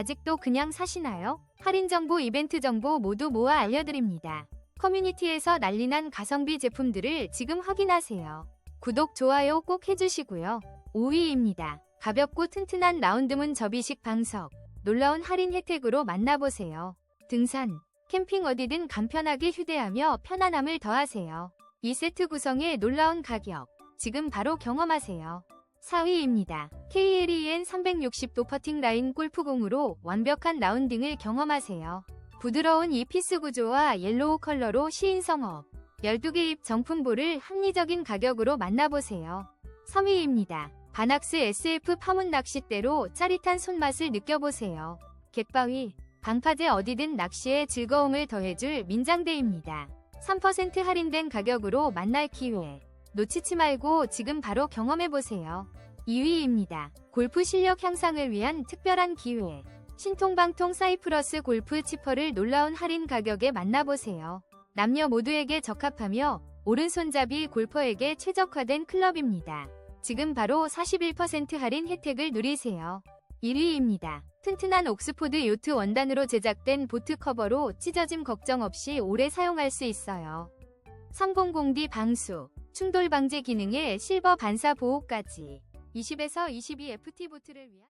아직도 그냥 사시나요? 할인 정보, 이벤트 정보 모두 모아 알려드립니다. 커뮤니티에서 난리난 가성비 제품들을 지금 확인하세요. 구독, 좋아요 꼭 해주시고요. 5위입니다. 가볍고 튼튼한 라운드문 접이식 방석. 놀라운 할인 혜택으로 만나보세요. 등산, 캠핑 어디든 간편하게 휴대하며 편안함을 더하세요. 이 세트 구성의 놀라운 가격. 지금 바로 경험하세요. 4위입니다. KLEN 360도 퍼팅 라인 골프공으로 완벽한 라운딩을 경험하세요. 부드러운 이 피스 구조와 옐로우 컬러로 시인성업. 12개 입 정품볼을 합리적인 가격으로 만나보세요. 3위입니다. 바낙스 SF 파문 낚싯대로 짜릿한 손맛을 느껴보세요. 갯바위, 방파제 어디든 낚시에 즐거움을 더해줄 민장대입니다. 3% 할인된 가격으로 만날 기회. 놓치지 말고 지금 바로 경험해보세요. 2위입니다. 골프 실력 향상을 위한 특별한 기회. 신통방통 사이프러스 골프 치퍼를 놀라운 할인 가격에 만나보세요. 남녀 모두에게 적합하며 오른손잡이 골퍼에게 최적화된 클럽입니다. 지금 바로 41% 할인 혜택을 누리세요. 1위입니다. 튼튼한 옥스포드 요트 원단으로 제작된 보트 커버로 찢어짐 걱정 없이 오래 사용할 수 있어요. 300D 방수, 충돌 방지 기능에 실버 반사 보호까지. 20에서 22 FT 보트를 위한